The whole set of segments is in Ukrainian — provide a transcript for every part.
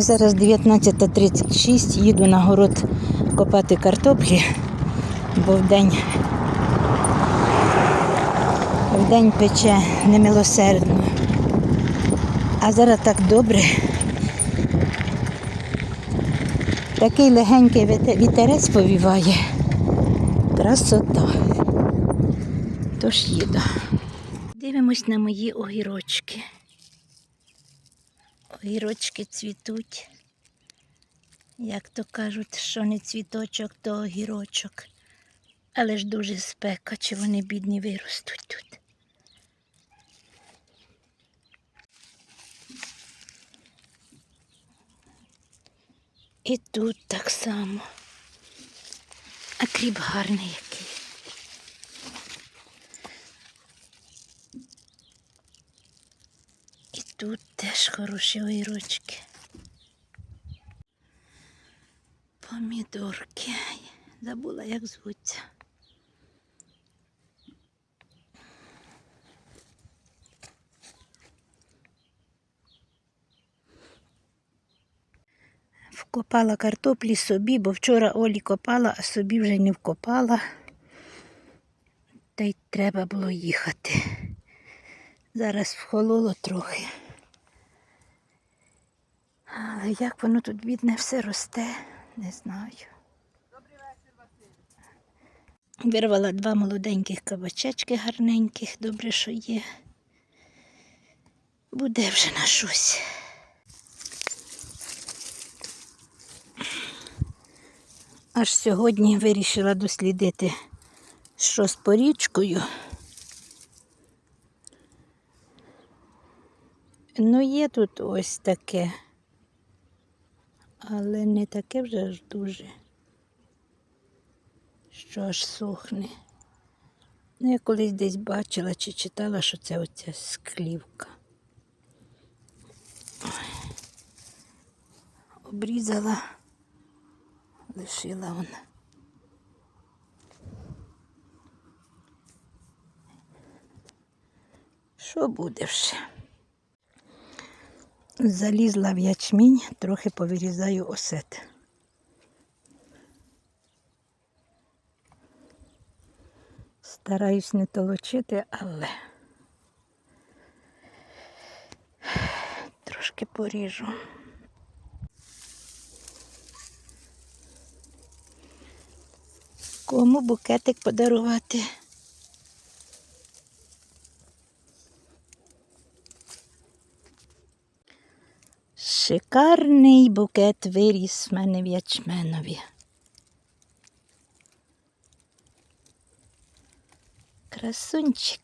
Зараз 19.36, їду на город копати картоплі, бо вдень, вдень пече немилосердно. А зараз так добре. Такий легенький вітерець повіває. Красота. Тож їду. Дивимось на мої огірочки. Огірочки цвітуть. Як то кажуть, що не цвіточок, то огірочок. Але ж дуже спека, чи вони бідні виростуть тут. І тут так само. А кріп гарний який. Тут теж хороші огірочки. Помідорки. Забула, як звуться. Вкопала картоплі собі, бо вчора Олі копала, а собі вже не вкопала. Та й треба було їхати. Зараз вхололо трохи. Але як воно тут бідне все росте, не знаю. Вирвала два молоденьких кабачечки гарненьких, добре, що є. Буде вже на щось. Аж сьогодні вирішила дослідити, що з порічкою. Ну, є тут ось таке, але не таке вже аж дуже, що аж сохне. Ну, я колись десь бачила чи читала, що це оця склівка. Обрізала, лишила вона. Що буде вже? Залізла в ячмінь, трохи повирізаю осет. Стараюсь не толочити, але трошки поріжу. Кому букетик подарувати? Шикарний букет виріс в мене в ячменові. Красунчик.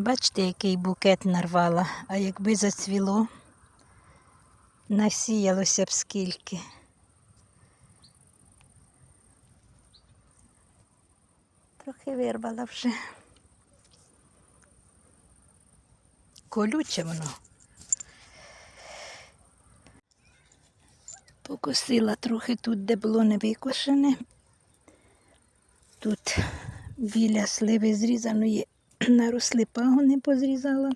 Бачите, який букет нарвала, а якби зацвіло, насіялося б скільки. Трохи вирвала вже. Колюче воно. Покосила трохи тут, де було не викошене. Тут біля сливи зрізаної наросли пагони позрізала.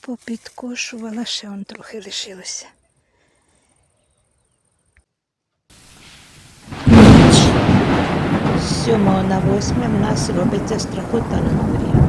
Попідкошувала, ще он трохи лишилося. З 7 на 8 в нас робиться страхота на дворі.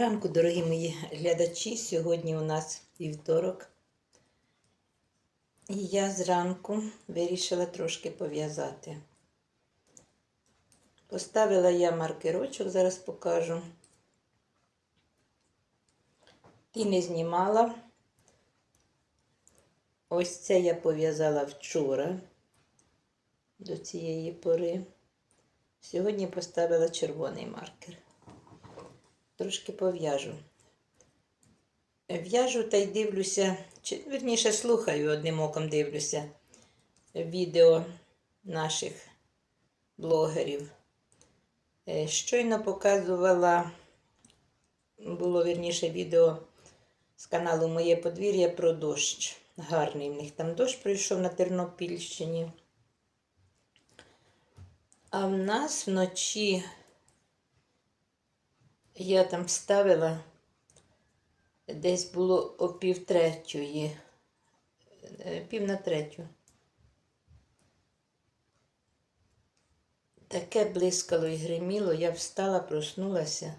Ранку, дорогі мої глядачі. Сьогодні у нас вівторок. І я зранку вирішила трошки пов'язати. Поставила я маркерочок, зараз покажу. І не знімала. Ось це я пов'язала вчора до цієї пори. Сьогодні поставила червоний маркер. Трошки пов'яжу. В'яжу та й дивлюся, чи верніше слухаю одним оком дивлюся відео наших блогерів. Е, Щойно показувала, було вірніше відео з каналу Моє подвір'я про дощ. Гарний в них там дощ пройшов на Тернопільщині. А в нас вночі я там ставила десь було о пів третьої, е, пів на третю. Таке блискало і гриміло, я встала, проснулася,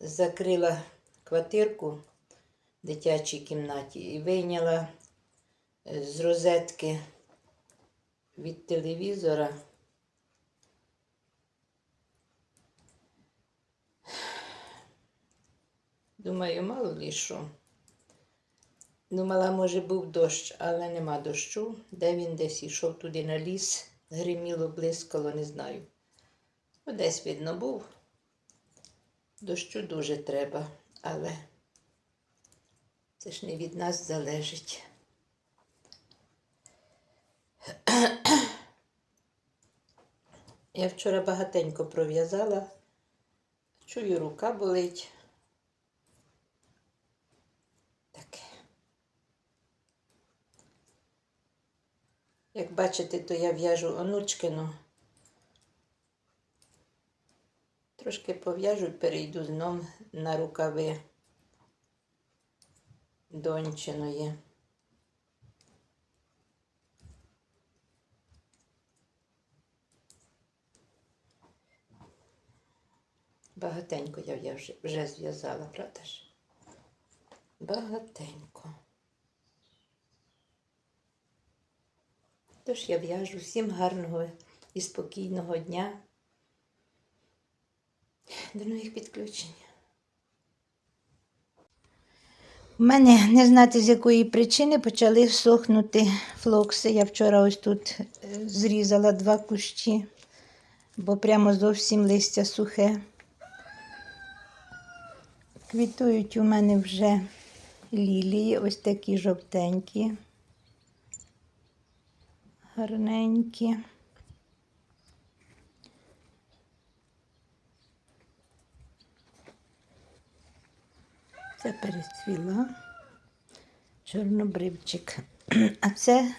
закрила квартирку в дитячій кімнаті і вийняла е, з розетки від телевізора. Думаю, мало ли що. Думала, може, був дощ, але нема дощу. Де він десь ішов туди на ліс, гриміло, блискало, не знаю. Ну, десь, видно, був. Дощу дуже треба, але це ж не від нас залежить. Я вчора багатенько пров'язала. Чую, рука болить. Таке. Як бачите, то я в'яжу онучкину. Трошки пов'яжу і перейду знов на рукави дончиної. Багатенько я вже, зв'язала, правда ж? Багатенько. Тож я в'яжу всім гарного і спокійного дня. До нових підключень. У мене не знати з якої причини почали сохнути флокси. Я вчора ось тут е, зрізала два кущі, бо прямо зовсім листя сухе. Квітують у мене вже лілії, ось такі жовтенькі, гарненькі. Це перецвіла чорнобривчик. А це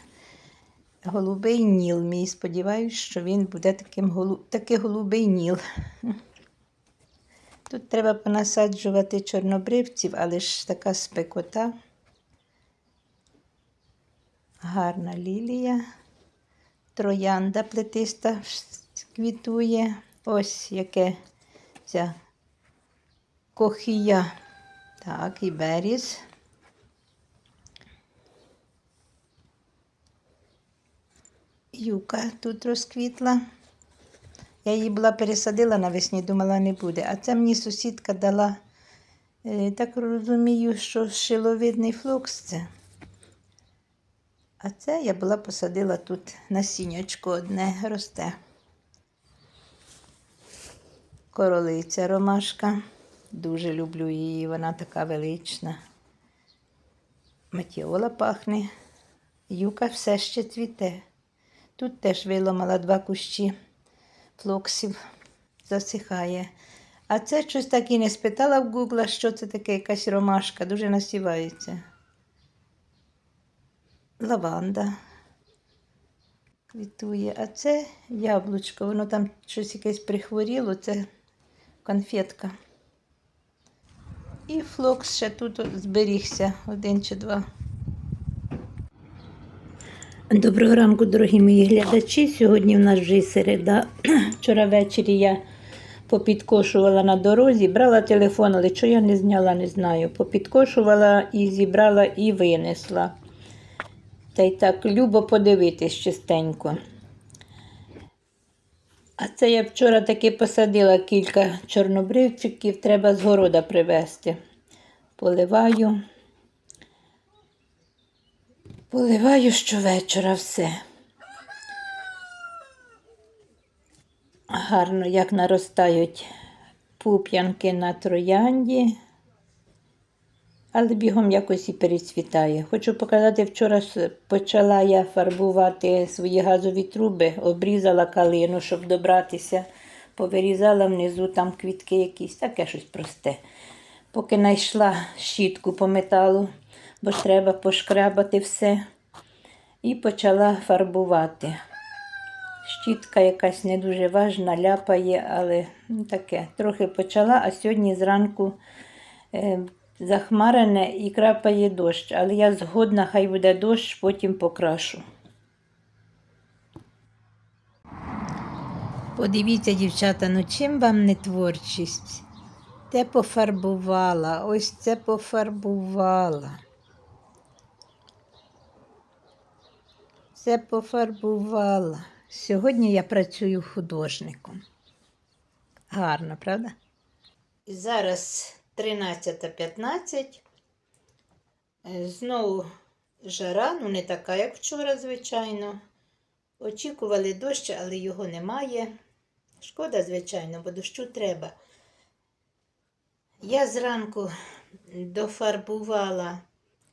голубий ніл мій. Сподіваюсь, що він буде таким голу... такий голубий ніл. Тут треба понасаджувати чорнобривців, але ж така спекота. Гарна лілія. Троянда плетиста квітує. Ось яке ця кохія. Так, і беріз. Юка тут розквітла. Я її була пересадила навесні, думала, не буде. А це мені сусідка дала, е, так розумію, що шиловидний флокс це. А це я була посадила тут насіннячко одне росте. Королиця ромашка. Дуже люблю її, вона така велична. Матіола пахне. Юка все ще цвіте. Тут теж виламала два кущі флоксів, засихає. А це щось так і не спитала в Гугла, що це таке якась ромашка, дуже насівається. Лаванда квітує, а це яблучко, воно там щось якесь прихворіло, це конфетка. І флокс ще тут зберігся один чи два. Доброго ранку, дорогі мої глядачі. Сьогодні в нас вже середа. Вчора ввечері я попідкошувала на дорозі, брала телефон, але що я не зняла, не знаю. Попідкошувала і зібрала і винесла. Та й так любо подивитись частенько. А Це я вчора таки посадила кілька чорнобривчиків, треба з города привезти. Поливаю. Поливаю щовечора все. Гарно, як наростають пуп'янки на троянді, але бігом якось і перецвітає. Хочу показати, вчора почала я фарбувати свої газові труби, обрізала калину, щоб добратися, повирізала внизу там квітки якісь, таке щось просте. Поки знайшла щітку по металу, бо ж треба пошкрабати все, і почала фарбувати. Щітка якась не дуже важна, ляпає, але таке. Трохи почала, а сьогодні зранку е, захмарене і крапає дощ. Але я згодна, хай буде дощ, потім покрашу. Подивіться, дівчата, ну чим вам не творчість? Те пофарбувала, ось це пофарбувала. Це пофарбувала. Сьогодні я працюю художником. Гарно, правда? І Зараз 13.15. Е, Знову жара, ну не така, як вчора, звичайно. Очікували дощ, але його немає. Шкода, звичайно, бо дощу треба. Я зранку дофарбувала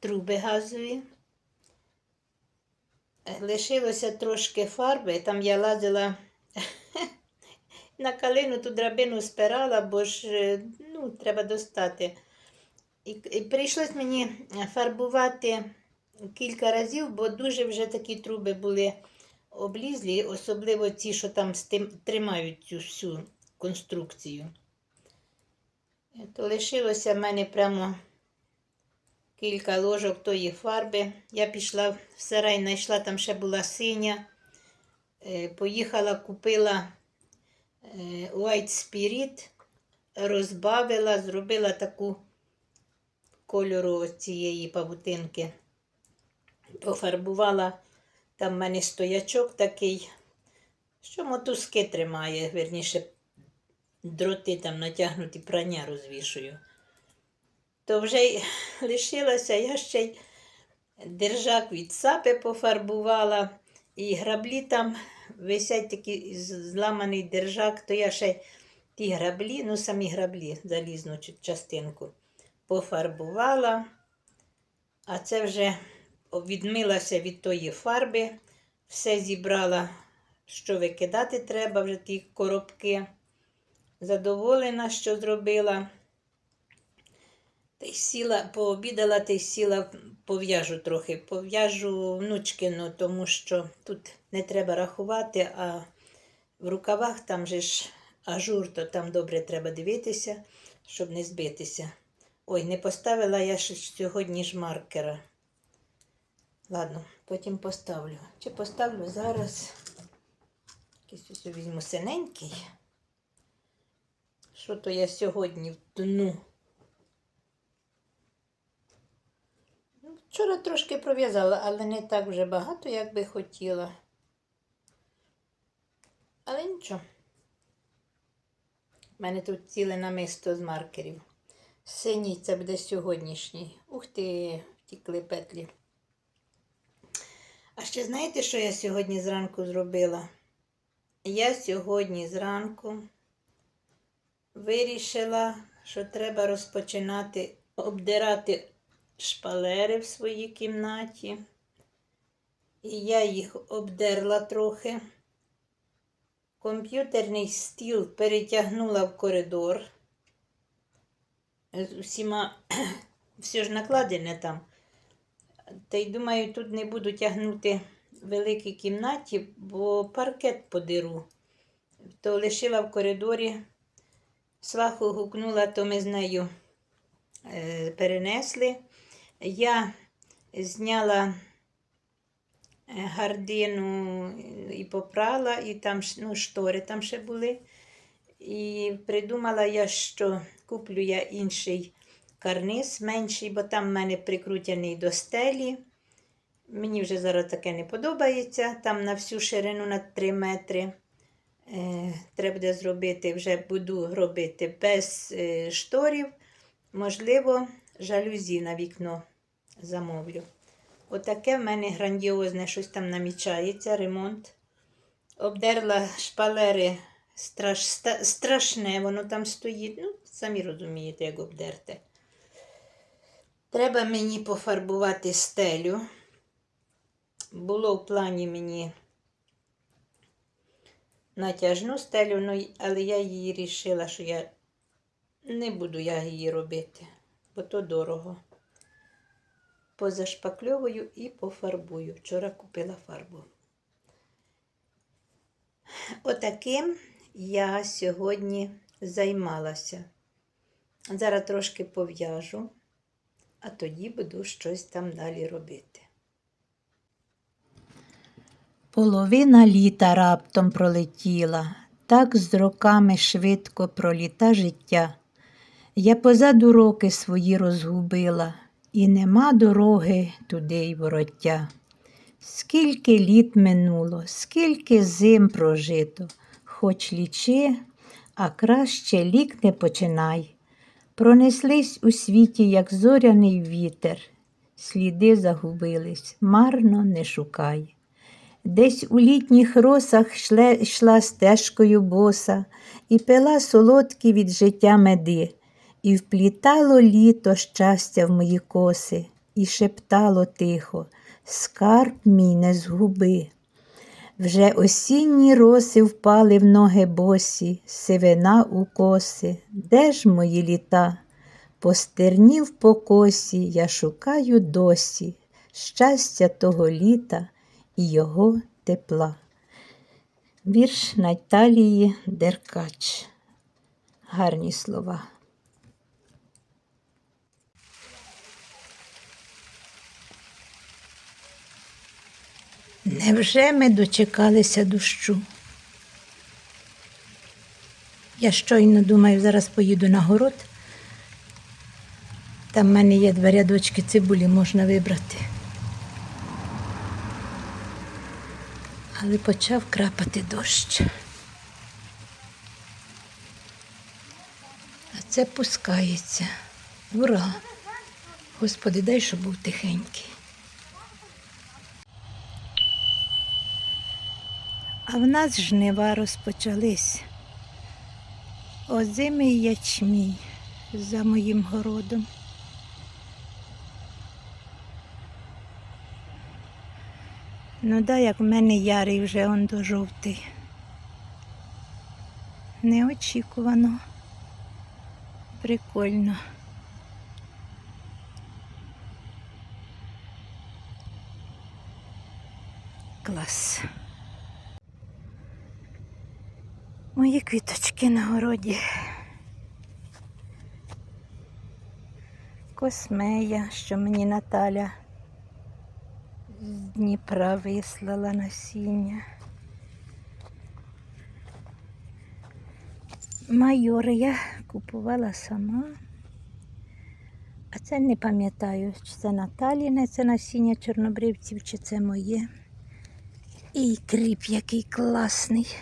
труби газові. Лишилося трошки фарби, там я лазила на калину ту драбину спирала, бо ж е, ну, треба достати. І, і прийшлось мені фарбувати кілька разів, бо дуже вже такі труби були облізлі, особливо ті, що там тримають цю всю конструкцію. То лишилося в мене прямо кілька ложок тої фарби. Я пішла в сарай, знайшла, там ще була синя. Е, Поїхала, купила е, White Spirit, розбавила, зробила таку кольору цієї павутинки. Пофарбувала там в мене стоячок такий, що мотузки тримає, верніше, дроти там натягнуті, прання розвішую то вже й лишилося, я ще й держак від сапи пофарбувала, і граблі там висять такий зламаний держак, то я ще ті граблі, ну самі граблі, залізну частинку, пофарбувала, а це вже відмилася від тої фарби, все зібрала, що викидати треба, вже ті коробки. Задоволена, що зробила. Та й сіла, пообідала, та й сіла, пов'яжу трохи. Пов'яжу внучкину, тому що тут не треба рахувати, а в рукавах там же ж ажур, то там добре треба дивитися, щоб не збитися. Ой, не поставила я ще сьогодні ж маркера. Ладно, потім поставлю. Чи поставлю зараз? Якийсь ось візьму синенький. Що то я сьогодні втну? Ну, Вчора трошки пров'язала, але не так вже багато, як би хотіла. Але нічого. У мене тут ціле намисто з маркерів. Синій це буде сьогоднішній. Ух ти, втікли петлі. А ще знаєте, що я сьогодні зранку зробила? Я сьогодні зранку вирішила, що треба розпочинати обдирати шпалери в своїй кімнаті. І я їх обдерла трохи. Комп'ютерний стіл перетягнула в коридор. З усіма все ж накладене там. Та й думаю, тут не буду тягнути в великій кімнаті, бо паркет подеру. То лишила в коридорі, сваху гукнула, то ми з нею е, перенесли. Я зняла е, гардину і попрала, і там ну, штори там ще були. І придумала я, що куплю я інший карниз менший, бо там в мене прикрутяний до стелі. Мені вже зараз таке не подобається. Там на всю ширину на 3 метри е, треба буде зробити, вже буду робити без е, шторів. Можливо, жалюзі на вікно замовлю. Отаке в мене грандіозне щось там намічається, ремонт. Обдерла шпалери страш, страшне, воно там стоїть. Ну, самі розумієте, як обдерте. Треба мені пофарбувати стелю. Було в плані мені натяжну стелю, ну, але я її рішила, що я не буду я її робити, бо то дорого. Позашпакльовую і пофарбую. Вчора купила фарбу. Отаким я сьогодні займалася. Зараз трошки пов'яжу, а тоді буду щось там далі робити. Половина літа раптом пролетіла, так з роками швидко проліта життя. Я позаду роки свої розгубила, і нема дороги туди й вороття. Скільки літ минуло, скільки зим прожито, хоч лічи, а краще лік не починай. Пронеслись у світі, як зоряний вітер, сліди загубились, марно не шукай. Десь у літніх росах йшла стежкою боса і пила солодкі від життя меди, і вплітало літо щастя в мої коси, і шептало тихо Скарб мій не згуби. Вже осінні роси впали в ноги босі, сивина у коси. Де ж мої літа? По стерні в покосі я шукаю досі щастя того літа і його тепла. Вірш Наталії Деркач. Гарні слова. Невже ми дочекалися дощу? Я щойно думаю, зараз поїду на город. Там в мене є два рядочки цибулі, можна вибрати. Але почав крапати дощ. А це пускається. Ура! Господи, дай, щоб був тихенький. А в нас жнива розпочались. Озимий ячмінь за моїм городом. Ну да, як в мене ярий вже он до жовтий. Неочікувано. Прикольно. Клас. Мої квіточки на городі. Космея, що мені Наталя з Дніпра вислала насіння. Майор я купувала сама. А це не пам'ятаю, чи це Наталіне, це насіння чорнобривців, чи це моє. І кріп який класний.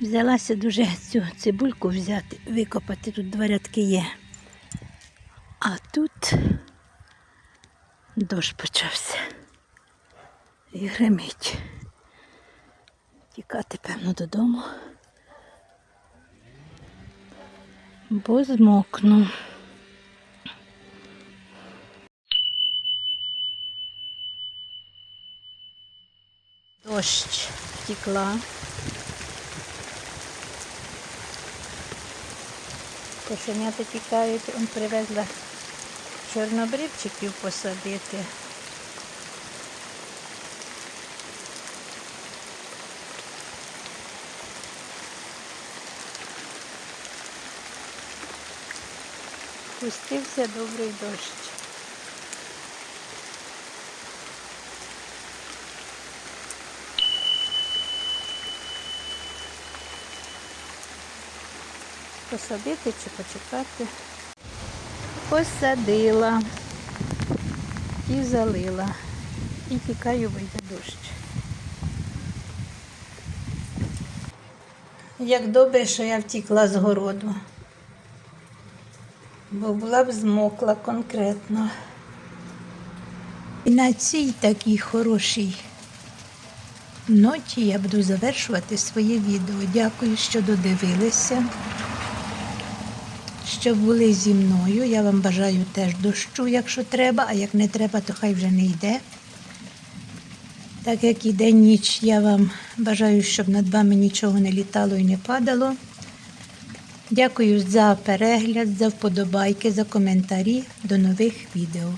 Взялася дуже цю цибульку взяти, викопати, тут два рядки є. А тут дощ почався. І гримить. Тікати, певно, додому. Бо змокну. Дощ втікла. Кошенята тікають, он привезла чорнобривчиків посадити. Пустився добрий дощ. Посадити чи почекати? Посадила і залила. І тікаю, вийде дощ. Як добре, що я втікла з городу. Бо була б змокла конкретно. І на цій такій хорошій ноті я буду завершувати своє відео. Дякую, що додивилися, що були зі мною. Я вам бажаю теж дощу, якщо треба, а як не треба, то хай вже не йде. Так як іде ніч, я вам бажаю, щоб над вами нічого не літало і не падало. Дякую за перегляд, за вподобайки, за коментарі. До нових відео.